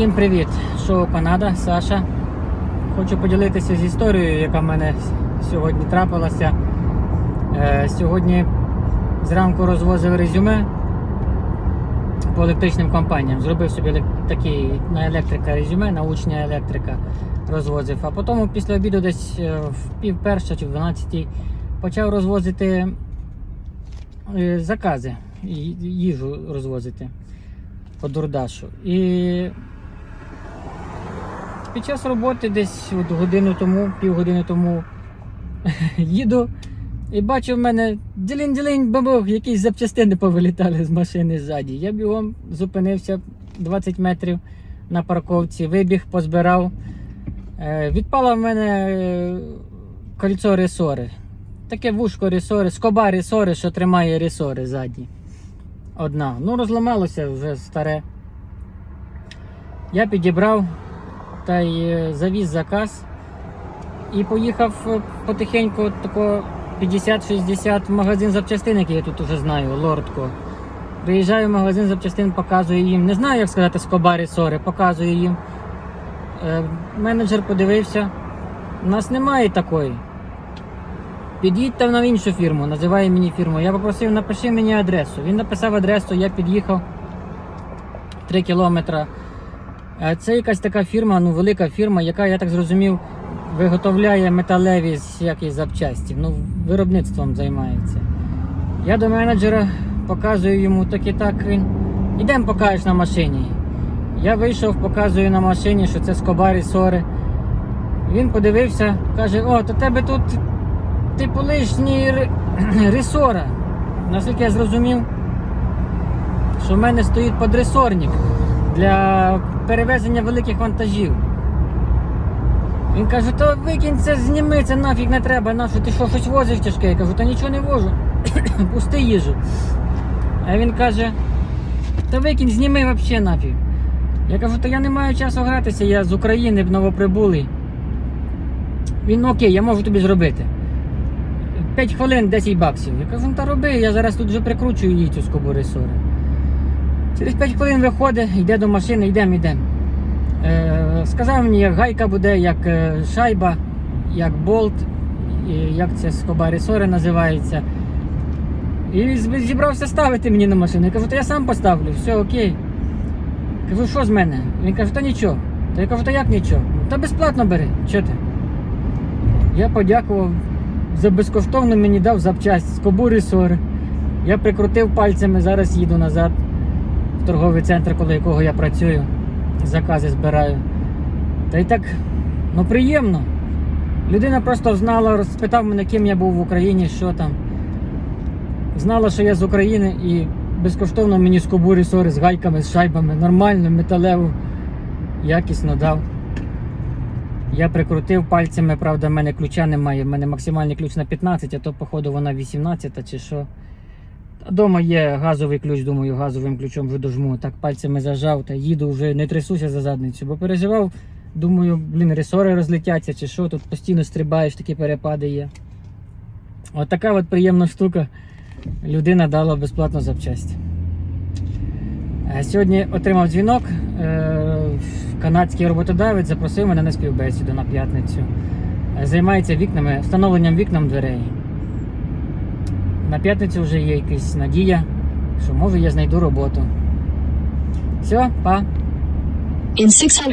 Всім привіт! Шоу Канада, Саша. Хочу поділитися з історією, яка в мене сьогодні трапилася. Е, Сьогодні зранку розвозив резюме по електричним компаніям. Зробив собі такий на електрика резюме, научна електрика розвозив. А потім після обіду десь е, в пів перша чи в 12 почав розвозити е, закази, їжу розвозити по дурдашу. І під час роботи десь от годину тому, півгодини тому їду і бачу в мене ділінь-ділінь бабух, якісь запчастини повилітали з машини ззаді. Я бігом зупинився 20 метрів на парковці, вибіг, позбирав. Е, Відпало в мене е, кольцо ресори. Таке вушко ресори, скоба ресори, що тримає ресори ззаді. Одна. Ну, розламалося вже старе. Я підібрав та й е, завіз заказ і поїхав е, потихеньку тако 50-60 в магазин запчастин, який я тут уже знаю, лордко. Приїжджаю в магазин запчастин, показую їм. Не знаю, як сказати, скобарі сори, показую їм. Е, менеджер подивився. У нас немає такої. Під'їдьте на іншу фірму, називає мені фірму. Я попросив, напиши мені адресу. Він написав адресу, я під'їхав 3 кілометри. Е, Це якась така фірма, ну велика фірма, яка, я так зрозумів, виготовляє металеві всякі запчасті. Ну, виробництвом займається. Я до менеджера показую йому так і так. Він. Ідемо покажеш на машині. Я вийшов, показую на машині, що це скобарі сори. Він подивився, каже: о, то тебе тут типу лишні ресора. Наскільки я зрозумів, що в мене стоїть подресорник для перевезення великих вантажів. Він каже, то викинь це, зніми це нафіг не треба, нащо ти що щось возиш тяжке? Я кажу, та нічого не вожу, пусти їжу. А він каже, та викинь, зніми взагалі нафіг. Я кажу, та я не маю часу гратися, я з України новоприбулий. Він «Ну, окей, я можу тобі зробити. 5 хвилин 10 баксів. Я кажу, ну та роби, я зараз тут вже прикручую її цю скобу ресори. Через 5 хвилин виходить, йде до машини, йдемо, йдемо. Е, сказав мені, як гайка буде, як е, шайба, як болт, як це скоба ресори називається. І зібрався ставити мені на машину. Я кажу, то я сам поставлю, все окей. Кажу, що з мене? Він каже, та нічого. Та я кажу, та як нічого? Та безплатно бери, що ти? Я подякував за безкоштовно мені дав запчасть скобу ресори. Я прикрутив пальцями, зараз їду назад в торговий центр, коло якого я працюю, закази збираю. Та й так, ну приємно. Людина просто знала, розпитав мене, ким я був в Україні, що там. Знала, що я з України і безкоштовно мені скобу ресори з гайками, з шайбами, нормально, металеву, якісно дав. Я прикрутив пальцями, правда, в мене ключа немає. В мене максимальний ключ на 15, а то, походу, вона 18 чи що. Дома є газовий ключ, думаю, газовим ключом вже дожму. Так пальцями зажав та їду вже не трясуся за задницю, бо переживав, думаю, блін, ресори розлетяться чи що, тут постійно стрибаєш, такі перепади є. От така от приємна штука. Людина дала безплатно запчасть. Е, Сьогодні отримав дзвінок. е, Канадський роботодавець запросив мене на співбесіду на п'ятницю. Е, Займається вікнами, встановленням вікнам дверей. На п'ятницю вже є якась надія, що може я знайду роботу. Все, па. In 600